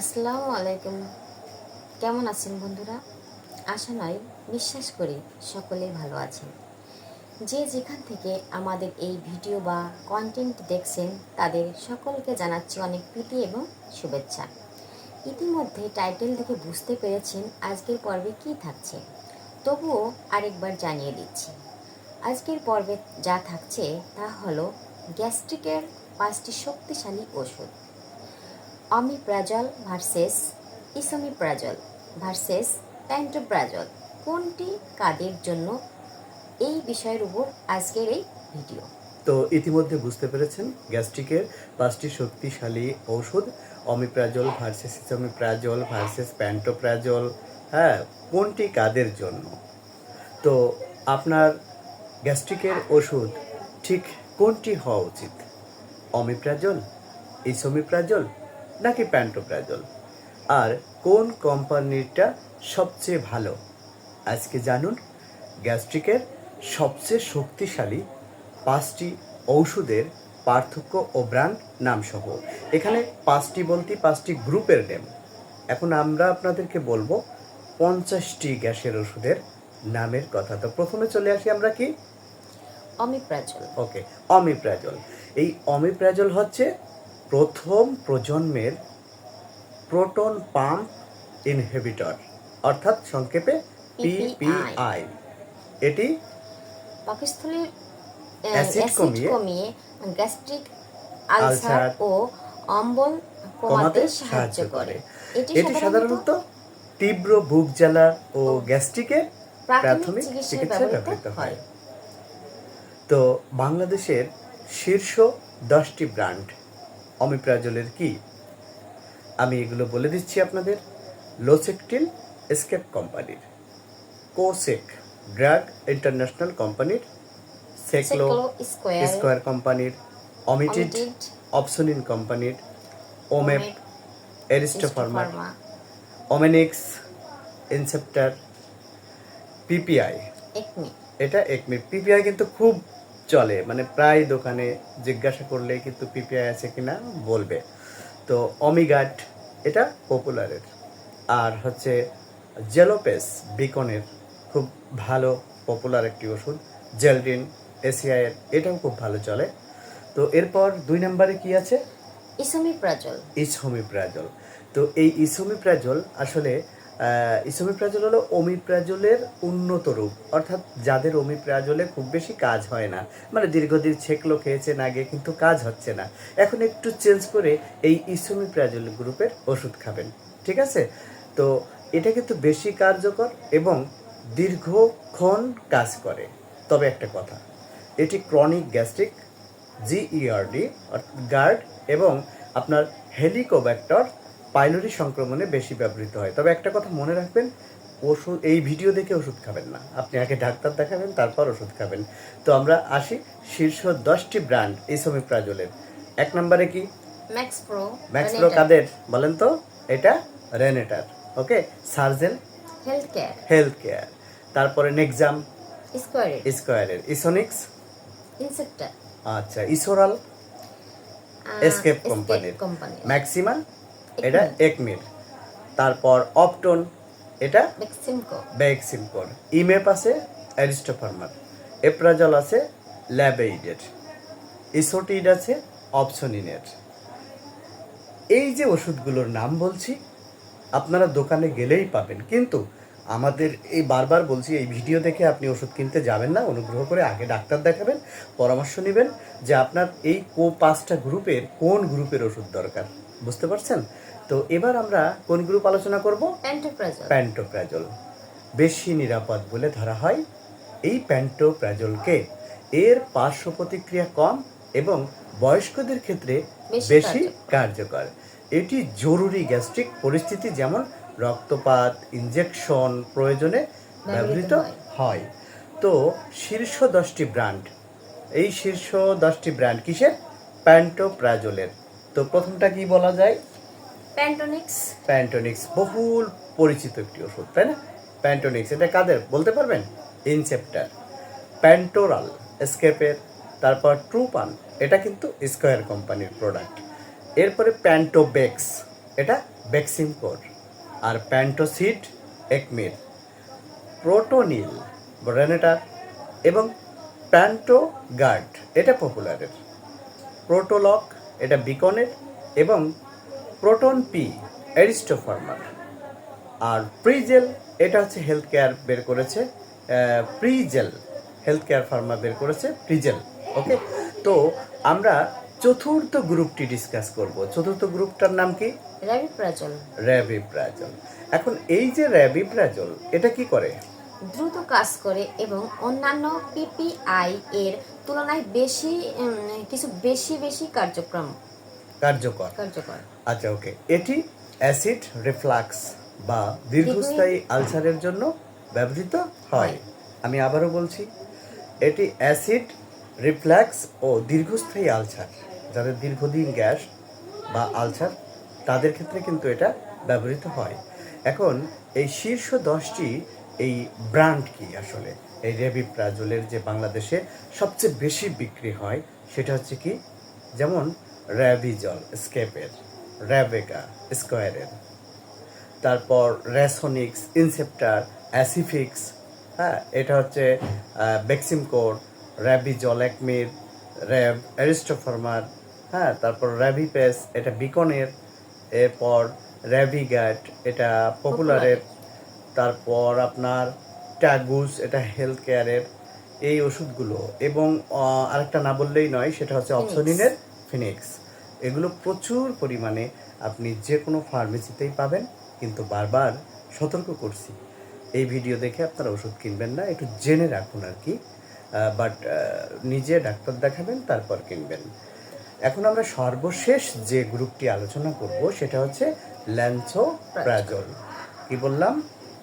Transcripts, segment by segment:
আসসালামু আলাইকুম। কেমন আছেন বন্ধুরা? আশা নয়, বিশ্বাস করি সকলেই ভালো আছেন। যে যেখান থেকে আমাদের এই ভিডিও বা কন্টেন্ট দেখছেন, তাদের সকলকে জানাচ্ছি অনেক প্রীতি এবং শুভেচ্ছা। ইতিমধ্যে টাইটেল দেখে বুঝতে পেরেছেন আজকের পর্বে কি থাকছে। তবুও আরেকবার জানিয়ে দিচ্ছি। আজকের পর্বে যা থাকছে তা হলো গ্যাস্ট্রিকের পাঁচটি শক্তিশালী ওষুধ। Omeprazole versus esomeprazole versus pantoprazole কোনটি কাদের জন্য? এই বিষয়ের উপর আজকের এই ভিডিও। তো ইতিমধ্যে বুঝতে পেরেছেন, গ্যাস্ট্রিকের পাঁচটি শক্তিশালী ওষুধ omeprazole versus esomeprazole versus pantoprazole হ্যাঁ কোনটি কাদের জন্য? তো আপনার গ্যাস্ট্রিকের ওষুধ ঠিক কোনটি হওয়া উচিত? অমিপ্রাজল, ইসোমিপ্রাজল নাকি প্যান্টোপ্রাজল? আর কোন কোম্পানিটা সবচেয়ে ভালো? আজকে জানুন গ্যাস্ট্রিকের সবচেয়ে শক্তিশালী পাঁচটি ঔষধের পার্থক্য ও ব্র্যান্ড নামসহ। এখানে পাঁচটি বলতে পাঁচটি গ্রুপের নেম। এখন আমরা আপনাদেরকে বলব পঞ্চাশটি গ্যাসের ওষুধের নামের কথা। তো প্রথমে চলে আসি আমরা কি? অমিপ্রাজল। Okay omeprazole. এই অমিপ্রাজল হচ্ছে প্রথম প্রজন্মের প্রোটন পাম্প ইনহিবিটর অর্থাৎ সংক্ষেপে পিপিআই এটি পাকস্থলীর অ্যাসিড কমিয়ে- গ্যাস্ট্রিক আলসার ও অম্বল কমাতে সাহায্য করে। এটি সাধারণত তীব্র বুক জ্বালা ও গ্যাস্ট্রিকের প্রাথমিক চিকিৎসায় ব্যবহৃত হয়। হয়। তো বাংলাদেশের শীর্ষ দশটি ব্র্যান্ড। অমিপ্রাজলের কি? আমি এগুলো বলে দিচ্ছি আপনাদের। লোসেকটিল এসকেপ কোম্পানির। কোসেক ড্রাগ ইন্টারন্যাশনাল কোম্পানির। সেকলো স্কোয়ার। কোম্পানির। অমিটিড অপসোনিন কোম্পানির। ওমেপ এরিস্টোফার্মা ফার্মা। ওমেনিক্স ইনসেপ্টার। পিপিআই। এটা এক মিনিট পিপিআই কিন্তু খুব চলে। মানে প্রায় দোকানে জিজ্ঞাসা করলে কিন্তু পিপিআই আছে কিনা বলবে। তো অমিগাট এটা পপুলারের। আর হচ্ছে জেলোপেস বিকনের খুব ভালো পপুলার একটি ওষুধ। জেলডিন এসিআইয়ের এটাও খুব ভালো চলে। তো এরপর দুই নম্বরে কি আছে? ইসোমিপ্রাজল। ইসোমিপ্রাজল। তো এই ইসোমিপ্রাজল আসলে ইসোমিপ্রাজল হলো ওমিপ্রাজলের উন্নত রূপ অর্থাৎ যাদের ওমিপ্রাজলে খুব বেশি কাজ হয় না মানে দীর্ঘদিন ছেকলো খেয়েছেন আগে কিন্তু কাজ হচ্ছে না। এখন একটু চেঞ্জ করে এই ইসোমিপ্রাজল গ্রুপের ওষুধ খাবেন, ঠিক আছে? তো এটা কিন্তু বেশি কার্যকর এবং দীর্ঘক্ষণ কাজ করে। তবে একটা কথা, এটি ক্রনিক গ্যাস্ট্রিক জিইআরডি গার্ড, এবং আপনার হেলিকোব্যাক্টর পাইলোরি সংক্রমণে বেশি ব্যবহৃত হয়। তবে একটা কথা মনে রাখবেন ওষুধ এই ভিডিও দেখে ওষুধ খাবেন না। আপনি আগে ডাক্তার দেখাবেন তারপর ওষুধ খাবেন। তো আমরা আসি শীর্ষ দশটি ব্র্যান্ড ইসোমিপ্রাজলের এক নম্বরে কি? ম্যাক্স প্রো ম্যাক্সপ্রো কাদের? বলেন তো এটা রেনেটার okay Sergel health care health care তারপরে নেক্সাম স্কোয়ারের স্কোয়ারের ইসোনিক্স আচ্ছা ইসোরাল এসকেপ কোম্পানির কোম্পানি ম্যাক্সিমাম এটা একমির তারপর অপটন এটা বেক্সিমকো বেক্সিমকোর ইমেপ আছে অ্যারিস্টোফার্মার এপ্রাজল আছে ল্যাবেইডের ইসোটিড আছে অপসনিনের। এই যে ওষুধগুলোর নাম বলছি আপনারা দোকানে গেলেই পাবেন। কিন্তু আমাদের এই বারবার বলছি এই ভিডিও দেখে আপনি ওষুধ কিনতে যাবেন না। অনুগ্রহ করে আগে ডাক্তার দেখাবেন পরামর্শ নেবেন যে আপনার এই কো পাঁচটা গ্রুপের কোন গ্রুপের ওষুধ দরকার। বুঝতে পারছেন? তো এবার আমরা কোন গ্রুপ আলোচনা করব? প্যান্টোপ্রাজল প্যান্টোপ্রাজল বেশি নিরাপদ বলে ধরা হয় এই প্যান্টোপ্রাজলকে এর পার্শ্ব প্রতিক্রিয়া কম এবং বয়স্কদের ক্ষেত্রে বেশি কার্যকর। এটি জরুরি গ্যাস্ট্রিক পরিস্থিতি যেমন রক্তপাত ইনজেকশন প্রয়োজনে ব্যবহৃত। হয়। তো শীর্ষ দশটি ব্র্যান্ড। এই শীর্ষ দশটি ব্র্যান্ড কিসের? প্যান্টোপ্রাজলের তো প্রথমটা কি বলা যায়? প্যান্টোনিক্স প্যান্টোনিক্স বহুল পরিচিত একটি ওষুধ, তাই না? প্যান্টোনিক্স এটা কাদের? বলতে পারবেন? ইনসেপ্টার প্যান্টোরাল স্কেপের তারপর ট্রুপান এটা কিন্তু স্কোয়ার কোম্পানির প্রোডাক্ট এরপরে প্যান্টোবেক্স এটা বেক্সিমকোর আর প্যান্টোসিড একমির প্রোটোনিল ব্রেনেটার এবং প্যান্টোগার্ড এটা পপুলারের প্রোটোলক এটা বিকনের এবং প্রোটন পি অ্যারিস্টোফার্মার। আর প্রিজেল এটা হচ্ছে হেলথ কেয়ার বের করেছে প্রিজেল হেলথ কেয়ার ফার্মা বের করেছে প্রিজেল ওকে তো আমরা চতুর্থ গ্রুপটি ডিসকাস করব। চতুর্থ গ্রুপটার নাম কি? র্যাবিপ্রাজল। র্যাবিপ্রাজল। এখন এই যে র্যাবিপ্রাজল এটা কি করে? দ্রুত কাজ করে এবং অন্যান্য পিপিআই এর তুলনায় বেশি কিছু বেশি বেশি কার্যক্রম কার্যকর। কার্যকর। আচ্ছা ওকে। এটি অ্যাসিড রিফ্লাক্স বা দীর্ঘস্থায়ী আলসারের জন্য ব্যবহৃত হয়। আমি আবারও বলছি এটি অ্যাসিড রিফ্ল্যাক্স ও দীর্ঘস্থায়ী আলসার। যাদের দীর্ঘদিন গ্যাস বা আলসার তাদের ক্ষেত্রে কিন্তু এটা ব্যবহৃত হয়। এখন এই শীর্ষ দশটি এই ব্র্যান্ড কি আসলে? এই রেবিপ্রাজলের যে বাংলাদেশে সবচেয়ে বেশি বিক্রি হয় সেটা হচ্ছে কি? যেমন র্যাবিজল স্কেপের র্যাবেকা স্কোয়ারের তারপর রেসোনিক্স ইনসেপ্টার অ্যাসিফিক্স হ্যাঁ এটা হচ্ছে বেক্সিমকোর র্যাবিজল একমির র্যাব অ্যারিস্টোফার্মার হ্যাঁ তারপর র্যাবিপেস এটা বিকনের এরপর র্যাবিগ্যাট এটা পপুলারের তারপর আপনার ট্যাগুস এটা হেলথ কেয়ারের এই ওষুধগুলো এবং আরেকটা না বললেই নয় সেটা হচ্ছে। অপসোনিনের ফিনিক্স এগুলো প্রচুর পরিমাণে আপনি যে কোনো ফার্মেসিতেই পাবেন, কিন্তু বারবার সতর্ক করছি। এই ভিডিও দেখে আপনারা ওষুধ কিনবেন না, একটু জেনে রাখুন আর কি। বাট নিজে ডাক্তার দেখাবেন, তারপর কিনবেন। এখন আমরা সর্বশেষ যে গ্রুপটি আলোচনা করব, সেটা হচ্ছে ল্যান্সো প্রাজল কি বললাম?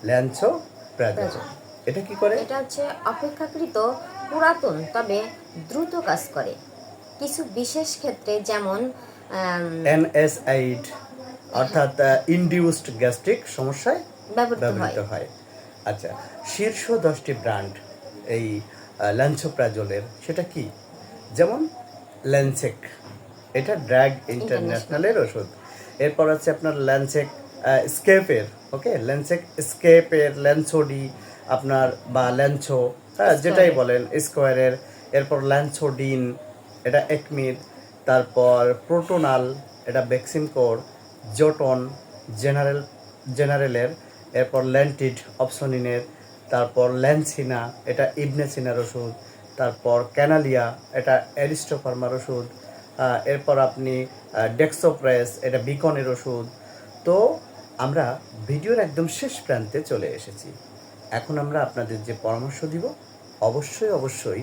ল্যান্সো প্রাজল। এটা কি করে? এটা হচ্ছে অপেক্ষাকৃত পুরাতন, তবে দ্রুত কাজ করে। কিছু বিশেষ ক্ষেত্রে যেমন এনএসআইড অর্থাৎ ইনডিউসড গ্যাস্ট্রিক সমস্যায় ব্যবহৃত হয়। আচ্ছা শীর্ষ দশটি ব্র্যান্ড এই ল্যান্সোপ্রাজলের সেটা কি? যেমন ল্যান্সেক এটা ড্র্যাগ ইন্টারন্যাশনালের ওষুধ। এরপর আছে আপনার ল্যান্সেক স্কেপের ওকে ল্যান্সেক স্কেপের ল্যান্সোডি আপনার বা ল্যান্সো হ্যাঁ যেটাই বলেন স্কোয়ারের এরপর ল্যান্সোডিন এটা একমির, তারপর প্রোটোনাল, এটা বেক্সিমকোর জোটন, জেনারেল, জেনারেলের, এরপর ল্যান্টিড অপসনিনের তারপর ল্যান্সিনা, এটা ইবনেসিনার ওষুধ, তারপর ক্যানালিয়া, এটা অ্যারিস্টোফার্মার ওষুধ এরপর আপনি ডেক্সোপ্রেস এটা বিকনের ওষুধ। তো আমরা ভিডিওর একদম শেষ প্রান্তে চলে এসেছি। এখন আমরা আপনাদের যে পরামর্শ দিব, অবশ্যই অবশ্যই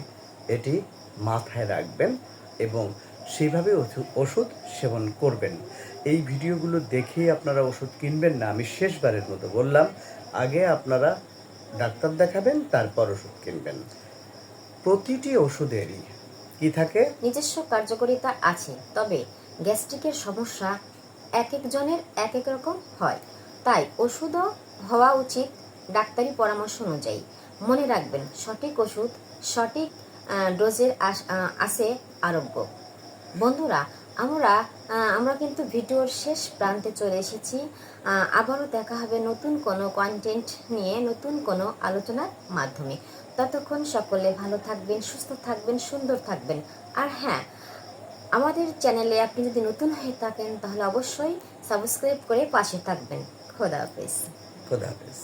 এটি মাথায় রাখবেন এবং সেইভাবে ওষু- ওষুধ সেবন করবেন। এই ভিডিওগুলো দেখেই আপনারা ওষুধ কিনবেন না, আমি শেষবারের মতো বললাম, আগে আপনারা ডাক্তার দেখাবেন, তারপর ওষুধ কিনবেন। প্রতিটি ওষুধেরই কি থাকে? নিজস্ব কার্যকারিতা আছে, তবে গ্যাস্ট্রিকের সমস্যা এক একজনের এক এক রকম হয়। তাই ওষুধও হওয়া উচিত ডাক্তারি পরামর্শ অনুযায়ী। মনে রাখবেন, সঠিক ওষুধ সঠিক ডোজের আছে আরোগ্য। বন্ধুরা, আমরা আমরা কিন্তু ভিডিওর শেষ প্রান্তে চলে এসেছি। আবারও দেখা হবে নতুন কোনো কন্টেন্ট নিয়ে, নতুন কোনো আলোচনার মাধ্যমে। ততক্ষণ সকলে ভালো থাকবেন, সুস্থ থাকবেন, সুন্দর থাকবেন। আর হ্যাঁ আমাদের চ্যানেলে আপনি যদি নতুন হয়ে থাকেন, তাহলে অবশ্যই সাবস্ক্রাইব করে পাশে থাকবেন। খোদা হাফেজ। খোদা হাফেজ।